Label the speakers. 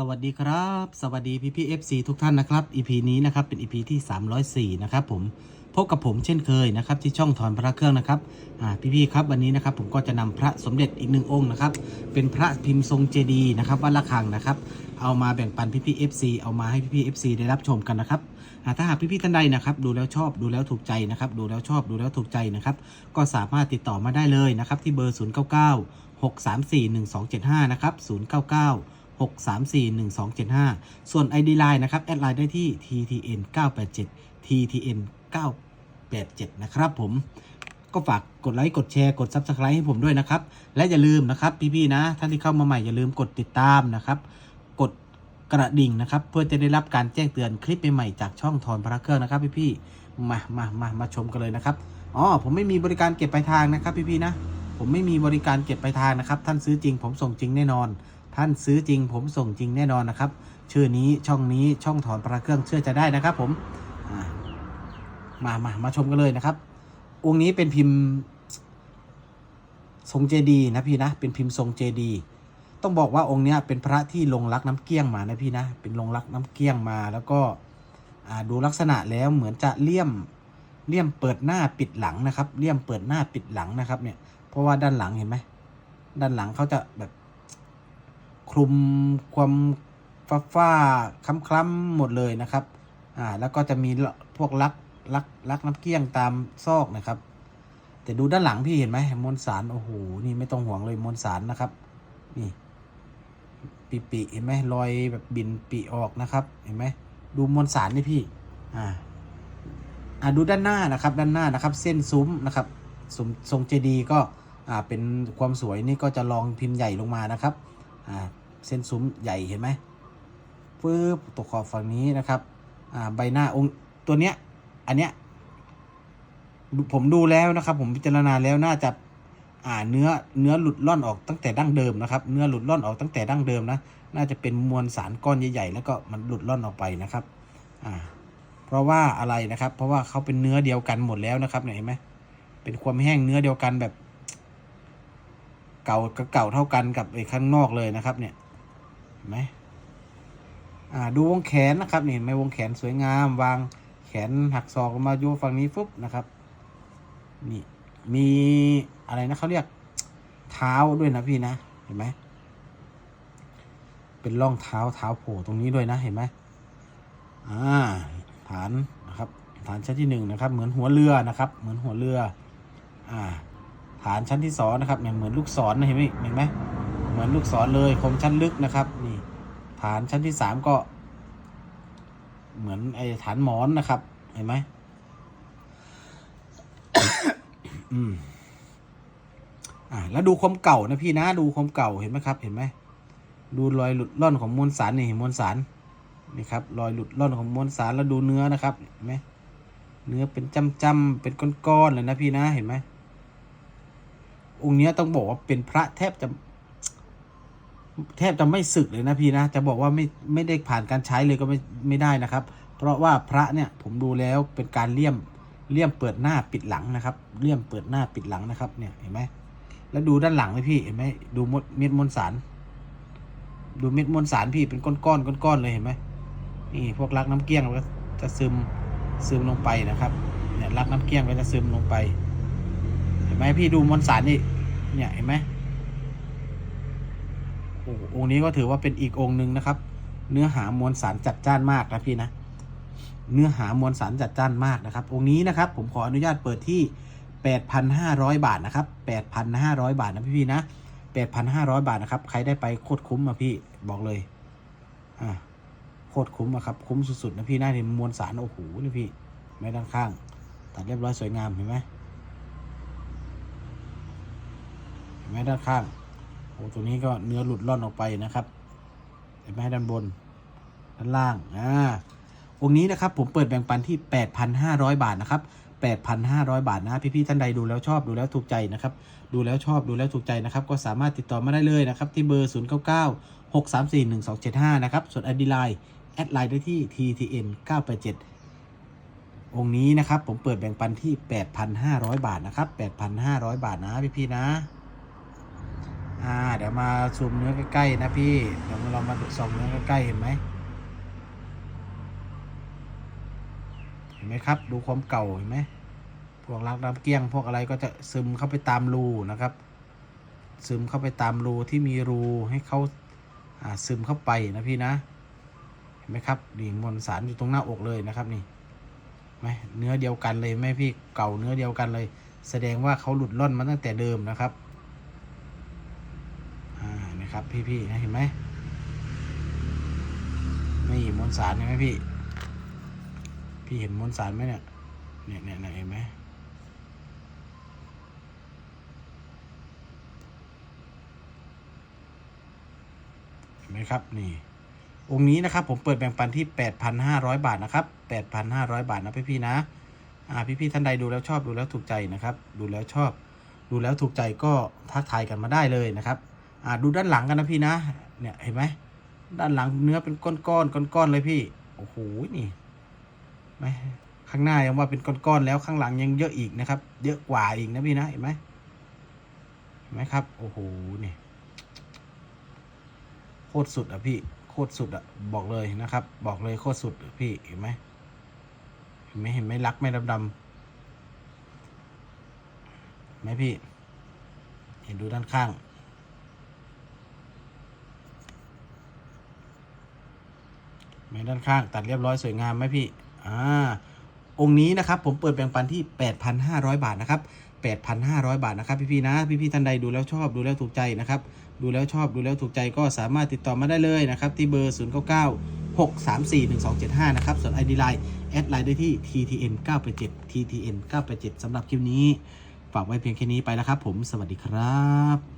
Speaker 1: สวัสดีครับ สวัสดีพี่พี่เอฟซีทุกท่านนะครับ EP นี้นะครับเป็น EP ที่ 304 นะครับผมพบกับผมเช่นเคยนะครับที่ช่องถอนพระเครื่องนะครับอ่าพี่พี่ครับวันนี้นะครับผมก็จะนำพระสมเด็จอีกหนึ่งองค์นะครับเป็นพระพิมพ์ทรงเจดีย์นะครับวัดละคังนะครับเอามาแบ่งปันพี่พี่เอฟซีเอามาให้พี่พี่เอฟซีได้รับชมกันนะครับอ่าถ้าหากพี่พี่ท่านใดนะครับดูแล้วชอบดูแล้วถูกใจนะครับดูแล้วชอบดูแล้วถูกใจนะครับก็สามารถติดต่อมาได้เลยนะครับที่เบอร์ 099 6341275นะครับ099 6341275 ส่วน ID Line นะครับ แอดไลน์ได้ที่ TTN 987 TTN 987 นะครับผมก็ฝากกดไลค์กดแชร์กด Subscribe ให้ผมด้วยนะครับ และอย่าลืมนะครับพี่ๆนะท่านที่เข้ามาใหม่อย่าลืมกดติดตามนะครับ กดกระดิ่งนะครับ เพื่อจะได้รับการแจ้งเตือนคลิปใหม่ๆจากช่องทอนพระเครื่องนะครับ พี่ๆมามามามาชมกันเลยนะครับอ๋อผมไม่มีบริการเก็บปลายทางนะครับ พี่ๆนะ ผมไม่มีบริการเก็บปลายทางนะครับ ท่านซื้อจริง ผมส่งจริงแน่นอน ท่านซื้อจริง ผมส่งจริงแน่นอนนะครับ ชื่อนี้ช่องนี้ช่องถอนพระเครื่องเชื่อจะได้นะครับ ผมมามามาชมกันเลยนะครับ องค์นี้เป็นพิมพ์ทรงเจดีนะพี่นะ เป็นพิมพ์ทรงเจดีต้องบอกว่าองค์เนี้ยเป็นพระที่ลงรักน้ำเกี้ยงมานะพี่นะ เป็นลงรักน้ำเกี้ยงมาแล้วก็ดูลักษณะแล้วเหมือนจะเลี่ยมเลี่ยมเปิดหน้าปิดหลังนะครับ เลี่ยมเปิดหน้าปิดหลังนะครับเนี่ย เพราะว่าด้านหลังเห็นไหมด้านหลังเขาจะแบบ คลุมความฟ้าฟ้าคล้ำคล้ำๆหมดเลยนะครับ อ่า แล้วก็จะมีพวกลักลักลักน้ำเกี้ยงตามซอกนะครับ แต่ดูด้านหลังพี่เห็นไหมมวลสารโอ้โห นี่ไม่ต้องห่วงเลยมวลสารนะครับ นี่ปีปีเห็นไหมรอยแบบบินปีออกนะครับ เห็นไหมดูมวลสารนี่พี่ อ่า อ่าดูด้านหน้านะครับ ด้านหน้านะครับ เส้นซุ้มนะครับซุ้มทรงเจดีย์ก็ อ่า เป็นความสวยนี่ก็จะลองพิมพ์ใหญ่ลงมานะครับ เส้นซุ้มใหญ่เห็นไหมปึ๊บตกขอบฝั่งนี้นะครับอ่าใบหน้าองค์ตัวเนี้ยอันเนี้ยผมดูแล้วนะครับ ผมพิจารณาแล้วน่าจะอ่าเนื้อเนื้อหลุดล่อนออกตั้งแต่ดั้งเดิมนะครับ เนื้อหลุดล่อนออกตั้งแต่ดั้งเดิมนะ น่าจะเป็นมวลสารก้อนใหญ่ๆแล้วก็มันหลุดล่อนออกไปนะครับ อ่า เพราะว่าอะไรนะครับ เพราะว่าเขาเป็นเนื้อเดียวกันหมดแล้วนะครับเห็นไหมเป็นความแห้งเนื้อเดียวกันแบบ เก่ากับเก่าเท่ากันกับไอ้ข้างนอกเลยนะครับ เนี่ยเห็นไหมอ่าดูวงแขนนะครับนี่เห็นไหมวงแขนสวยงาม วางแขนหักศอกลงมาโยฝั่งนี้ฟุบนะครับ นี่มีอะไรนะเขาเรียกเท้าด้วยนะพี่นะเห็นไหมเป็นร่องเท้าเท้าโผล่ตรงนี้ด้วยนะเห็นไหมอ่าฐานนะครับ ฐานชั้นที่หนึ่งนะครับ เหมือนหัวเรือนะครับ เหมือนหัวเรือ อ่า ฐานชั้นที่สองนะครับเนี่ยเหมือนลูกศรนะเห็นไหมเห็นไหมเหมือนลูกศรเลยคมชั้นลึกนะครับนี่ฐานชั้นที่สามก็ เหมือนไอ้ฐานหมอนนะครับ เห็นไหมอืมอ่าแล้วดูความเก่านะพี่นะดูความเก่าเห็นไหมครับ เห็นไหมดูรอยหลุดล่อนของมวลสารนี่เห็นมวลสารนี่ครับรอยหลุดล่อนของมวลสารแล้วดูเนื้อนะครับเห็นไหมเนื้อเป็นจำๆเป็นก้อนๆเลยนะพี่นะเห็นไหม องค์นี้ต้องบอกว่าเป็นพระแทบจะ แทบจะไม่สึกเลยนะพี่นะ จะบอกว่าไม่ไม่ได้ผ่านการใช้เลยก็ไม่ไม่ได้นะครับ เพราะว่าพระเนี่ยผมดูแล้วเป็นการเลี่ยมเลี่ยมเปิดหน้าปิดหลังนะครับ เลี่ยมเปิดหน้าปิดหลังนะครับ เนี่ยเห็นไหมแล้วดูด้านหลังเลยพี่เห็นไหมดูมดเม็ดมวลสาร ดูเม็ดมวลสารพี่เป็นก้อนๆก้อนเลยเห็นไหมนี่พวกรักน้ำเกลี้ยงก็จะซึมซึมลงไปนะครับ เนี่ยรักน้ำเกลี้ยงก็จะซึมลงไป ไหมพี่ดูมวลสารนี่เนี่ยเห็นไหมโอ้องค์นี้ก็ถือว่าเป็นอีกองค์หนึ่งนะครับ เนื้อหามวลสารจัดจ้านมากนะพี่นะเนื้อหามวลสารจัดจ้านมากนะครับ องค์นี้นะครับ ผมขออนุญาตเปิดที่ 8,500 บาทนะครับ 8,500 บาทนะพี่ๆนะ 8,500 บาทนะครับ ใครได้ไปโคตรคุ้มอะพี่บอกเลยอ่าโคตรคุ้มอะครับ คุ้มสุดๆนะพี่น้าที่มวลสารโอ้โหนี่พี่ ไม้ด้านข้าง ตัดเรียบร้อยสวยงามเห็นไหมเห็น ไหมด้านข้างโอ้ตัวนี้ก็เนื้อหลุดล่อนออกไปนะครับเห็นไหมด้านบน ด้านล่างอ่าองค์นี้นะครับผมเปิดแบ่งปันที่ 8,500 บาทนะครับ 8,500 บาทนะพี่ๆท่านใดดูแล้วชอบดูแล้วถูกใจนะครับ ดูแล้วชอบดูแล้วถูกใจนะครับ ก็สามารถติดต่อมาได้เลยนะครับ ที่เบอร์ 0 9 9 6 3 4 1 2 7 5 นะครับ ส่วน ID Line แอดไลน์ได้ที่ TTN 987องค์นี้นะครับผมเปิดแบ่งปันที่ 8,500 บาทนะครับ 8,500 บาทนะพี่ๆนะ อ่าเดี๋ยวมาซูมเนื้อใกล้ๆนะพี่ เดี๋ยวเรามาส่องเนื้อใกล้ๆเห็นไหมเห็นไหมครับ ดูความเก่าเห็นไหมพวกรักน้ำเกลี้ยง พวกอะไรก็จะซึมเข้าไปตามรูนะครับ ซึมเข้าไปตามรูที่มีรูให้เขาอ่าซึมเข้าไปนะพี่นะเห็นไหมครับนี่มวลสารอยู่ตรงหน้าอกเลยนะครับนี่ไหมเนื้อเดียวกันเลยไหมพี่เก่าเนื้อเดียวกันเลย แสดงว่าเขาหลุดล่อนมาตั้งแต่เดิมนะครับ นะครับ พี่ๆนะเห็นไหมนี่มวลสารเห็นไหมพี่ พี่เห็นมวลสารไหมเนี่ยเนี่ยเนี่ยเห็นไหมเห็นไหมครับนี่องค์นี้นะครับผมเปิดแบ่งปันที่ 8,500 บาทนะครับ 8,500 บาทนะพี่พี่ๆนะ อ่าพี่ๆท่านใดดูแล้วชอบดูแล้วถูกใจนะครับ ดูแล้วชอบ ดูแล้วถูกใจก็ทักทายกันมาได้เลยนะครับ อ่าดูด้านหลังกันนะพี่นะ เนี่ยเห็นไหมด้านหลังเนื้อเป็นก้อนก้อนก้อนก้อนๆเลยพี่ โอ้โหนี่ไหมข้างหน้ายังว่าเป็นก้อนก้อนๆแล้วข้างหลังยังเยอะอีกนะครับ เยอะกว่าอีกนะพี่นะเห็นไหมเห็นไหมครับ โอ้โหนี่โคตรสุดอะพี่โคตรสุดอะบอกเลยนะครับ บอกเลยโคตรสุดพี่เห็นไหมเห็นไหมเห็นไหมรักไหม่ดำดำๆไหมพี่ เห็นดูด้านข้าง ไหมด้านข้างตัดเรียบร้อยสวยงามไหมพี่ อ่า องค์นี้นะครับผมเปิดแบ่งปันที่ 8,500 บาทนะครับ 8,500 บาทนะครับพี่ๆนะ พี่ๆท่านใดดูแล้วชอบดูแล้วถูกใจนะครับ ดูแล้วชอบดูแล้วถูกใจก็สามารถติดต่อมาได้เลยนะครับ ที่เบอร์ 0 9 9 6 3 4 1 2 7 5 นะครับ ส่วน ID Line แอดไลน์ได้ที่ TTN 987 TTN 987สำหรับคลิปนี้ ฝากไว้เพียงแค่นี้ไปแล้วครับผม สวัสดีครับ